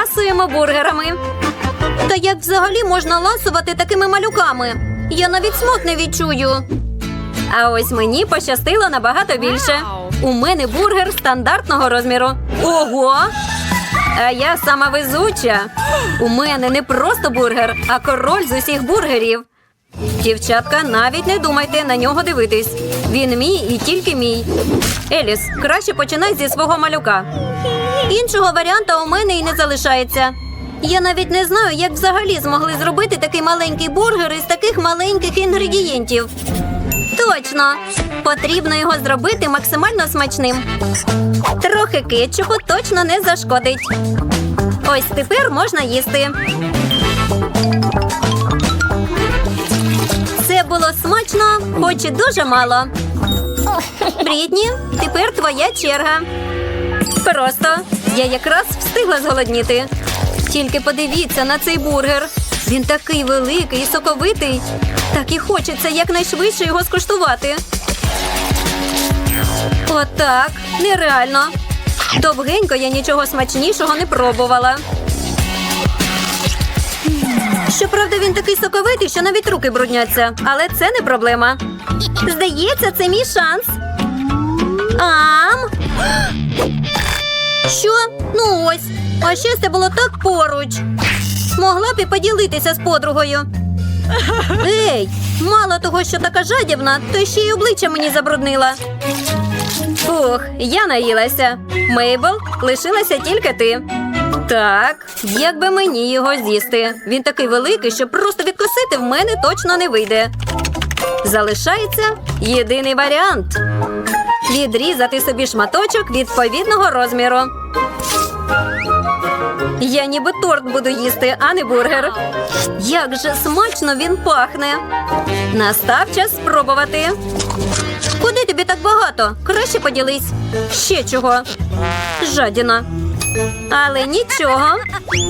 ласуємо бургерами. Та як взагалі можна ласувати такими малюками? Я навіть смак не відчую. А ось мені пощастило набагато більше. У мене бургер стандартного розміру. Ого! А я сама везуча. У мене не просто бургер, а король з усіх бургерів. Дівчатка, навіть не думайте на нього дивитись. Він мій і тільки мій. Еліс, краще починай зі свого малюка. Іншого варіанта у мене і не залишається. Я навіть не знаю, як взагалі змогли зробити такий маленький бургер із таких маленьких інгредієнтів. Точно! Потрібно його зробити максимально смачним. Трохи кетчупу точно не зашкодить. Ось тепер можна їсти. Це було смачно, хоч і дуже мало. Брітні, тепер твоя черга. Просто я якраз встигла зголодніти. Тільки подивіться на цей бургер. Він такий великий і соковитий. Так і хочеться якнайшвидше його скуштувати. Отак, нереально. Довгенько я нічого смачнішого не пробувала. Щоправда, він такий соковитий, що навіть руки брудняться, але це не проблема. Здається, це мій шанс. Ам. Що? Ну ось. А щастя було так поруч. Могла б і поділитися з подругою. Ей, мало того, що така жадібна, то ще й обличчя мені забруднила. Фух, я наїлася. Мейбл, лишилася тільки ти. Так, як би мені його з'їсти. Він такий великий, що просто відкусити в мене точно не вийде. Залишається єдиний варіант відрізати собі шматочок відповідного розміру. Я ніби торт буду їсти, а не бургер. Як же смачно він пахне. Настав час спробувати. Куди тобі так багато? Краще поділись. Ще чого. Жадіна. Але нічого.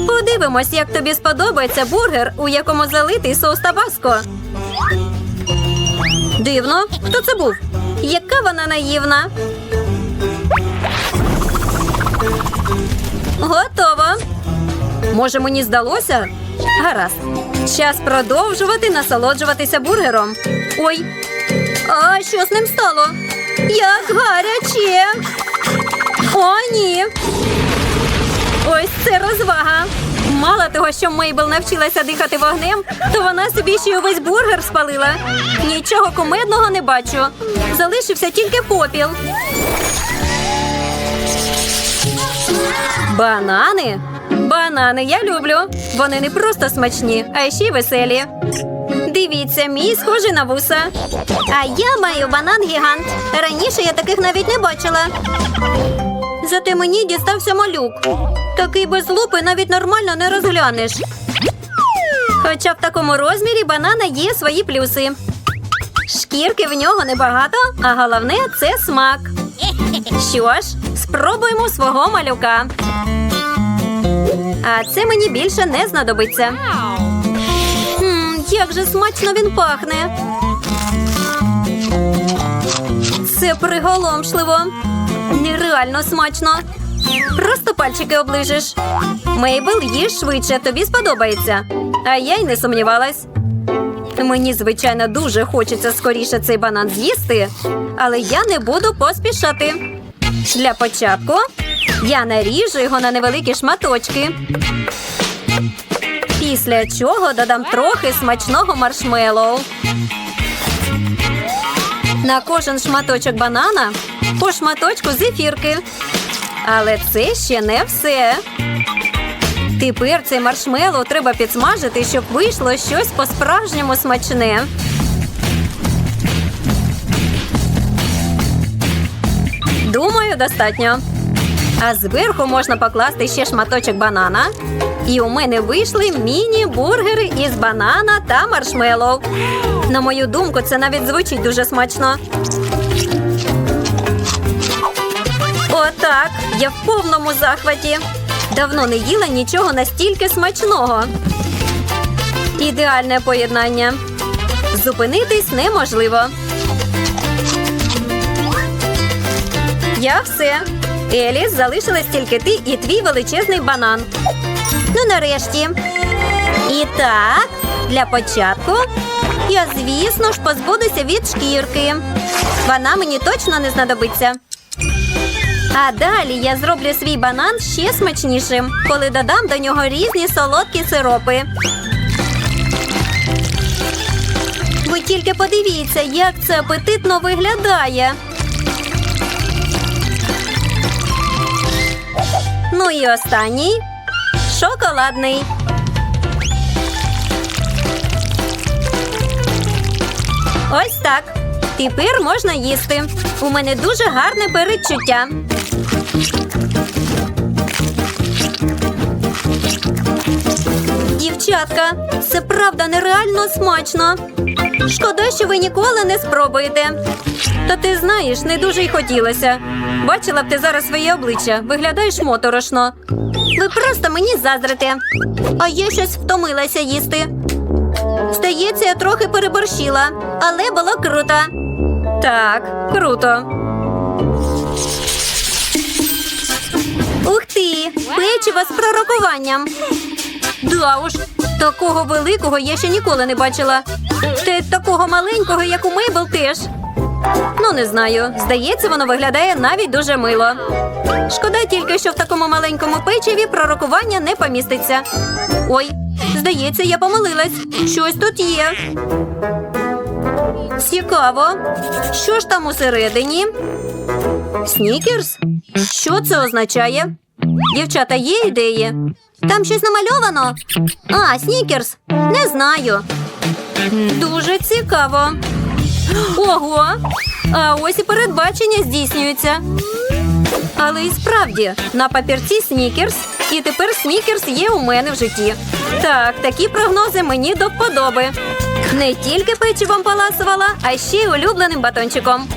Подивимось, як тобі сподобається бургер, у якому залитий соус табаско. Дивно, хто це був? Яка вона наївна? Готово. Може, мені здалося? Гаразд. Час продовжувати насолоджуватися бургером. Ой. А що з ним стало? Як гаряче. О, ні. Ось це розвага. Мало того, що Мейбл навчилася дихати вогнем, то вона собі ще й увесь бургер спалила. Нічого кумедного не бачу. Залишився тільки попіл. Банани? Банани я люблю. Вони не просто смачні, а ще й веселі. Дивіться, мій схожий на вуса. А я маю банан гігант. Раніше я таких навіть не бачила. Зате мені дістався малюк. Такий без лупи навіть нормально не розглянеш. Хоча в такому розмірі банана є свої плюси. Шкірки в нього небагато, а головне це смак. Що ж, спробуємо свого малюка. А це мені більше не знадобиться. М, як же смачно він пахне. Це приголомшливо. Нереально смачно. Просто пальчики оближеш. Мейбл, їж швидше, тобі сподобається. А я й не сумнівалась. Мені, звичайно, дуже хочеться скоріше цей банан з'їсти, але я не буду поспішати. Для початку я наріжу його на невеликі шматочки. Після чого додам трохи смачного маршмеллоу. На кожен шматочок банана по шматочку зефірки. Але це ще не все. Тепер цей маршмеллоу треба підсмажити, щоб вийшло щось по-справжньому смачне. Думаю, достатньо. А зверху можна покласти ще шматочок банана. І у мене вийшли міні-бургери із банана та маршмеллоу. На мою думку, це навіть звучить дуже смачно. Отак, я в повному захваті. Давно не їла нічого настільки смачного. Ідеальне поєднання. Зупинитись неможливо. Я все. Еліс, залишилась тільки ти і твій величезний банан. Ну, нарешті. І так, для початку я, звісно ж, позбудуся від шкірки. Вона мені точно не знадобиться. А далі я зроблю свій банан ще смачнішим, коли додам до нього різні солодкі сиропи. Ви тільки подивіться, як це апетитно виглядає. Ну і останній шоколадний. Ось так. Тепер можна їсти. У мене дуже гарне передчуття. Дівчатка, це правда нереально смачно. Шкода, що ви ніколи не спробуєте. Та ти знаєш, не дуже й хотілося. Бачила б ти зараз своє обличчя, виглядаєш моторошно. Ви просто мені заздрите. А я щось втомилася їсти. Здається, я трохи переборщила, але було круто. Так, круто. Ух ти! Печиво з пророкуванням. Да уж, такого великого я ще ніколи не бачила. Та такого маленького, як у Мейбл, теж. Ну, не знаю. Здається, воно виглядає навіть дуже мило. Шкода тільки, що в такому маленькому печиві пророкування не поміститься. Ой, здається, я помилилась. Щось тут є. Цікаво. Що ж там усередині? Снікерс? Що це означає? Дівчата, є ідеї? Там щось намальовано? А, снікерс. Не знаю. Дуже цікаво. Ого! А ось і передбачення здійснюється. Але і справді на папірці снікерс, і тепер снікерс є у мене в житті. Так, такі прогнози мені до вподоби. Не тільки печивом паласувала, а ще й улюбленим батончиком.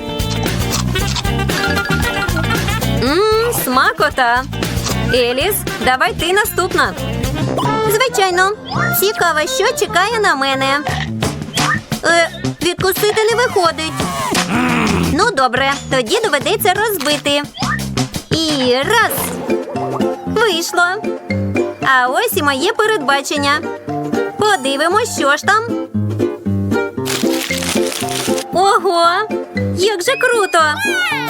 Мм, смакота. Еліс, давай ти наступна. Звичайно, цікаво, що чекає на мене. Е, відкусити не виходить. Ну, добре, тоді доведеться розбити. І раз. Вийшло. А ось і моє передбачення. Подивимось, що ж там. Ого! Як же круто!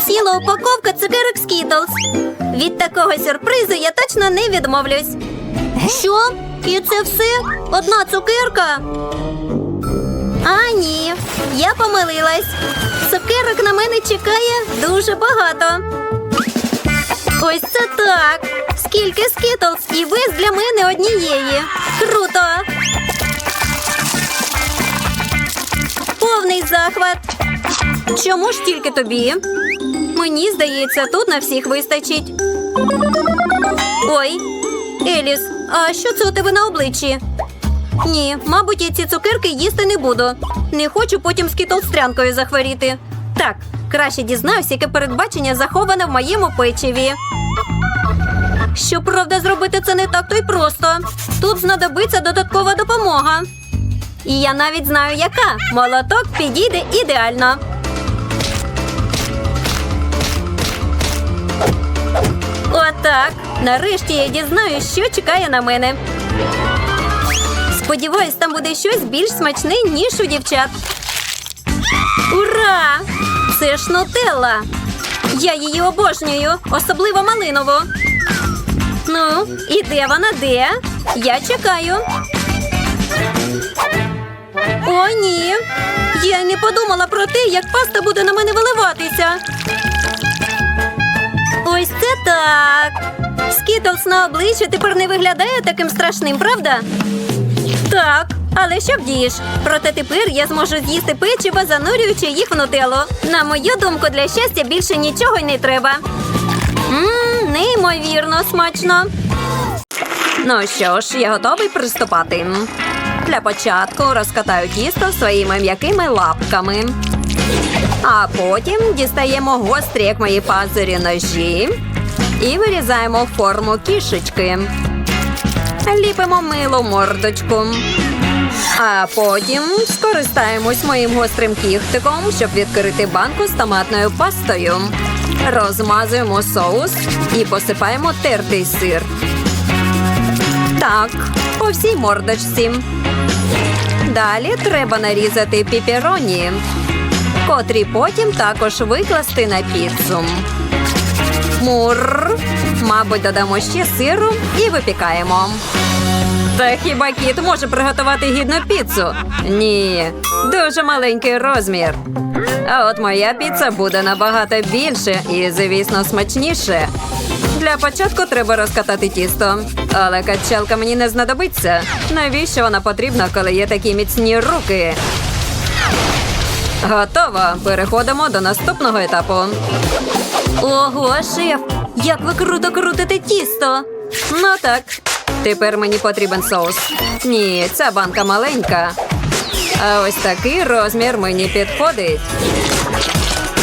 Ціла упаковка цукерок Skittles. Від такого сюрпризу я точно не відмовлюсь. Що? І це все? Одна цукерка? А, ні, я помилилась. Цукерок на мене чекає дуже багато. Ось це так. Скільки скітлс і весь для мене однієї. Круто. Повний захват. Чому ж тільки тобі? Мені здається, тут на всіх вистачить. Ой, Еліс, а що це у тебе на обличчі? Ні, мабуть, я ці цукерки їсти не буду. Не хочу потім з кітлстрянкою захворіти. Так, краще дізнаюсь, яке передбачення заховане в моєму печиві. Щоправда, зробити це не так то й просто. Тут знадобиться додаткова допомога. І я навіть знаю, яка. Молоток підійде ідеально. Отак. Нарешті я дізнаюсь, що чекає на мене. Сподіваюсь, там буде щось більш смачне, ніж у дівчат. Ура! Це ж нутелла. Я її обожнюю, особливо малинову. Ну, і де вона де? Я чекаю. О, ні. Я не подумала про те, як паста буде на мене виливатися. Ось це так. Скітлс на обличчі тепер не виглядає таким страшним, правда? Так, але що вдієш? Проте тепер я зможу з'їсти печиво, занурюючи їх в нутеллу. На мою думку, для щастя більше нічого й не треба. Ммм, неймовірно смачно. Ну що ж, я готовий приступати. Для початку розкатаю тісто своїми м'якими лапками. А потім дістаємо гострі, як мої пазурі, ножі і вирізаємо форму кішечки. Ліпимо милу мордочку. А потім скористаємось моїм гострим кіхтиком, щоб відкрити банку з томатною пастою. Розмазуємо соус і посипаємо тертий сир. Так, по всій мордочці. Далі треба нарізати піпероні, котрі потім також викласти на піцу. Мур. Мабуть, додамо ще сиру і випікаємо. Та хіба кіт може приготувати гідну піцу? Ні, дуже маленький розмір. А от моя піца буде набагато більше і, звісно, смачніше. Для початку треба розкатати тісто, але качалка мені не знадобиться. Навіщо вона потрібна, коли є такі міцні руки? Готово. Переходимо до наступного етапу. Ого, шеф! Як ви круто крутите тісто! Ну так. Тепер мені потрібен соус. Ні, ця банка маленька. А ось такий розмір мені підходить.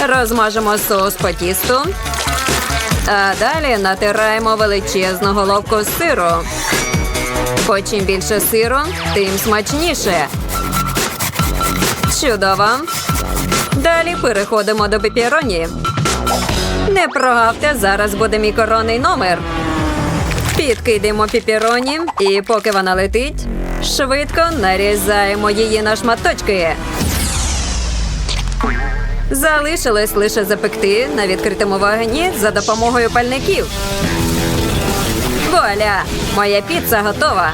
Розмажемо соус по тісту. А далі натираємо величезну головку сиру. Бо чим більше сиру, тим смачніше. Чудово. Далі переходимо до пепіроні. Не прогавте, зараз буде мій коронний номер. Підкидаємо пепіроні і поки вона летить, швидко нарізаємо її на шматочки. Залишилось лише запекти на відкритому вогні за допомогою пальників. Вуаля! Моя піца готова.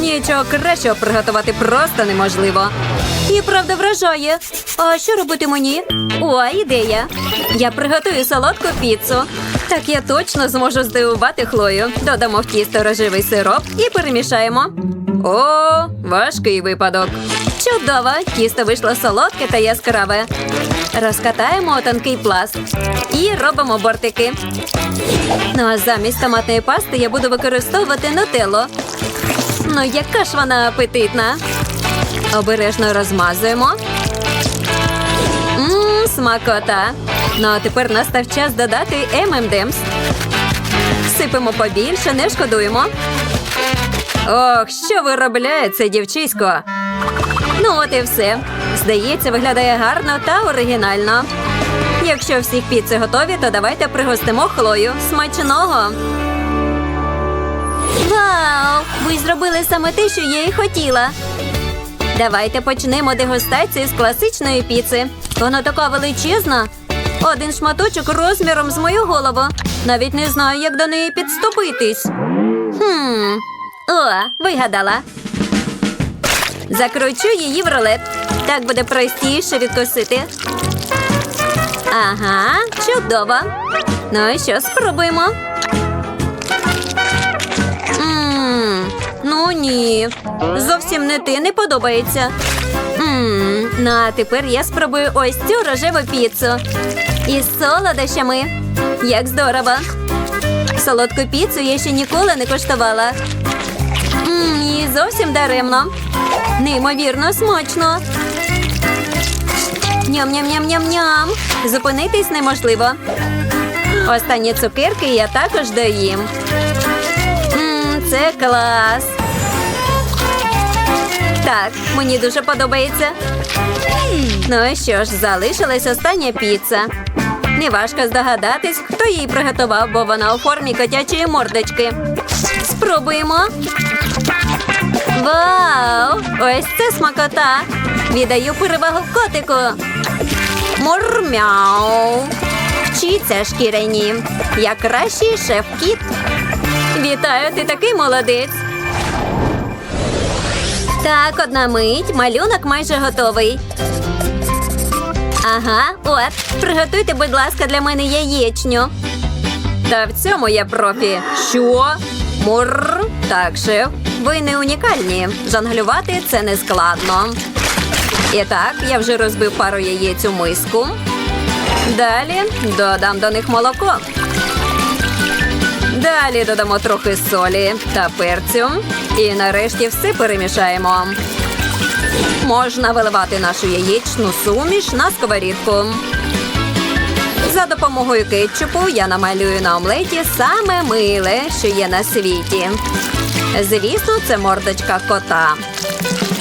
Нічого кращого приготувати просто неможливо. І правда вражає. А що робити мені? О, ідея. Я приготую солодку піцу. Так я точно зможу здивувати Хлою. Додамо в тісто рожевий сироп і перемішаємо. О, важкий випадок. Чудово! Тісто вийшло солодке та яскраве. Розкатаємо тонкий пласт і робимо бортики. Ну а замість томатної пасти я буду використовувати нутелло. Ну, яка ж вона апетитна. Обережно розмазуємо. Мм, смакота. Ну а тепер настав час додати M&M's. Сипемо побільше, не шкодуємо. Ох, що виробляє це дівчисько. Ну, от і все. Здається, виглядає гарно та оригінально. Якщо всіх піци готові, то давайте пригостимо Хлою. Смачного! Вау! Ви зробили саме те, що я і хотіла. Давайте почнемо дегустацію з класичної піци. Вона така величезна. Один шматочок розміром з мою голову. Навіть не знаю, як до неї підступитись. Хм. О, вигадала. Закручу її в рулет. Так буде простіше відкусити. Ага, чудово. Ну і що, спробуємо. Ммм, ну ні. Зовсім не ти не подобається. Ммм, ну а тепер я спробую ось цю рожеву піцу. Із солодощами. Як здорово. Солодку піцу я ще ніколи не коштувала. Ммм, і зовсім даремно. Неймовірно смачно. Ням-ням-ням-ням-ням. Зупинитись неможливо. Останні цукерки я також доїм. Мм, це клас. Так, мені дуже подобається. Ну і що ж, залишилась остання піца. Неважко здогадатись, хто її приготував, бо вона у формі котячої мордочки. Спробуємо. Вау! Ось це смакота. Віддаю перевагу котику. Мурмяу. Вчіться, шкіряні. Я кращий шеф-кіт. Вітаю, ти такий молодець. Так, одна мить. Малюнок майже готовий. Ага, от. Приготуйте, будь ласка, для мене яєчню. Та в цьому я профі. Що? Мур. Так, шеф. Ви не унікальні. Жонглювати це не складно. І так, я вже розбив пару яєць у миску. Далі додам до них молоко. Далі додамо трохи солі та перцю. І нарешті все перемішаємо. Можна виливати нашу яєчну суміш на сковорідку. За допомогою кетчупу я намалюю на омлеті саме миле, що є на світі. Звісно, це мордочка кота.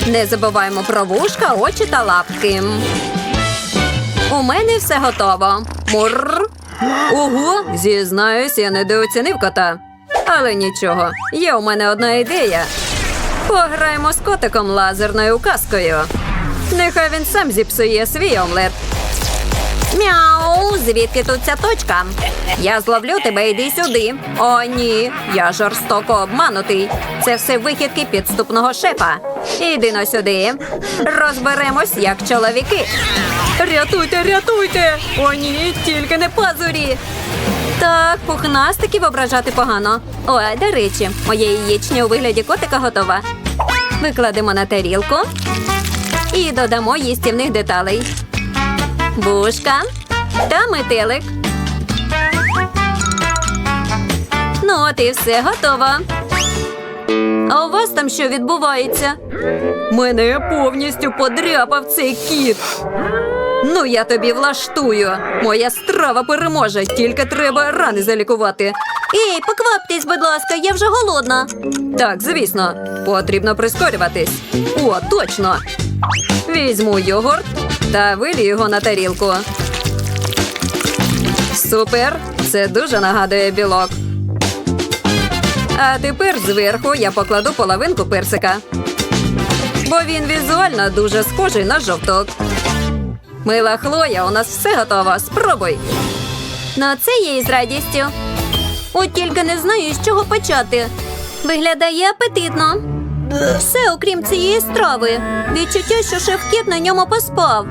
Не забуваємо про вушка, очі та лапки. У мене все готово. Мур. Ого, зізнаюсь, я недооцінив кота. Але нічого, є у мене одна ідея. Пограємо з котиком лазерною указкою. Нехай він сам зіпсує свій омлет. Мяу, звідки тут ця точка? Я зловлю тебе, йди сюди. О, ні, я жорстоко обманутий. Це все вихідки підступного шефа. Іди но сюди. Розберемось, як чоловіки. Рятуйте, рятуйте! О, ні, тільки не пазурі. Так, пухнастиків ображати погано. Ой, до речі, моє яєчня у вигляді котика готова. Викладемо на тарілку і додамо їстівних деталей. Бушка та метелик. Ну, от і все готово. А у вас там що відбувається? Мене повністю подряпав цей кіт. Ну, я тобі влаштую. Моя страва переможе, тільки треба рани залікувати. Ей, покваптесь, будь ласка, я вже голодна. Так, звісно, потрібно прискорюватись. О, точно. Візьму йогурт та вилію його на тарілку. Супер! Це дуже нагадує білок. А тепер зверху я покладу половинку персика. Бо він візуально дуже схожий на жовток. Мила Хлоя, у нас все готово. Спробуй. Ну, це я із радістю. От тільки не знаю, з чого почати. Виглядає апетитно. Все, окрім цієї страви. Відчуття, що шеф-кіт на ньому поспав.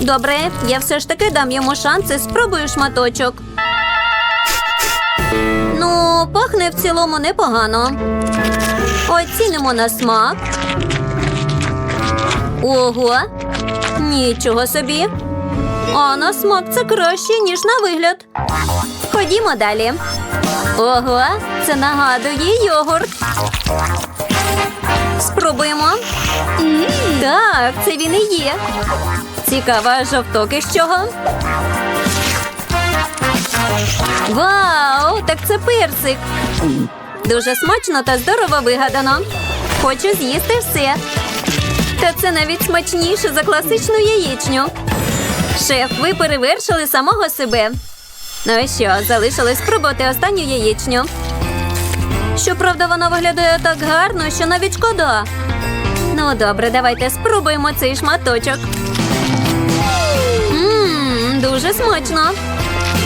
Добре, я все ж таки дам йому шанс і спробую шматочок. Ну, пахне в цілому непогано. Оцінимо на смак. Ого, нічого собі. А на смак це краще, ніж на вигляд. Ходімо далі. Ого, це нагадує йогурт. Спробуємо. Так, це він і є. Цікаво, а жовток із чого? Вау, так це персик. Дуже смачно та здорово вигадано. Хочу з'їсти все. Та це навіть смачніше за класичну яєчню. Шеф, ви перевершили самого себе. Ну і що, залишилось спробувати останню яєчню. Щоправда, вона виглядає так гарно, що навіть шкода. Ну, добре, давайте спробуємо цей шматочок. Ммм, дуже смачно.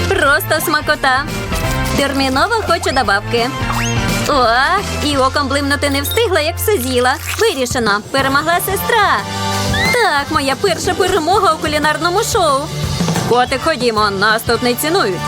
Просто смакота. Терміново хочу добавки. О, і оком блимнути не встигла, як все з'їла. Вирішено. Перемогла сестра. Так, моя перша перемога у кулінарному шоу. Котик, ходімо, нас тут не цінують.